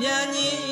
မြန်ကြီး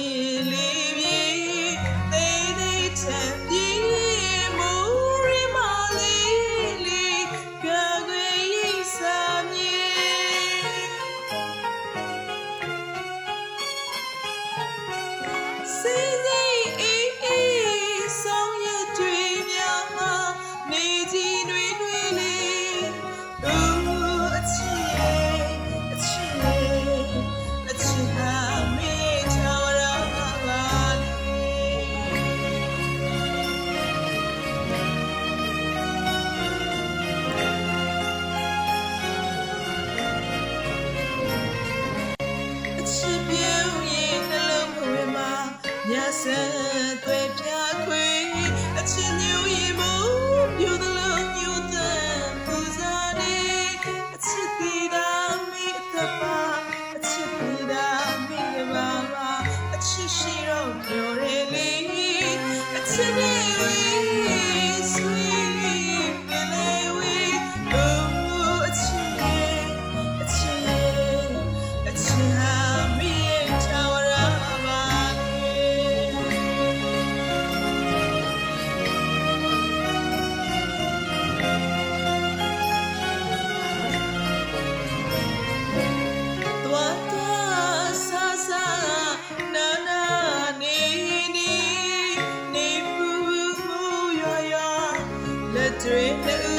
ညဆက်သွေးပြခွေအချင်းညူရီမူပြူသလုံးညူတန်ပူဇာနေအချစ်တီတာမိအသက်ပါအချစ်တီတာမိရပါပါအချစ်ရှိတော့ပြောရလေအချစ်နေဝေ The dream.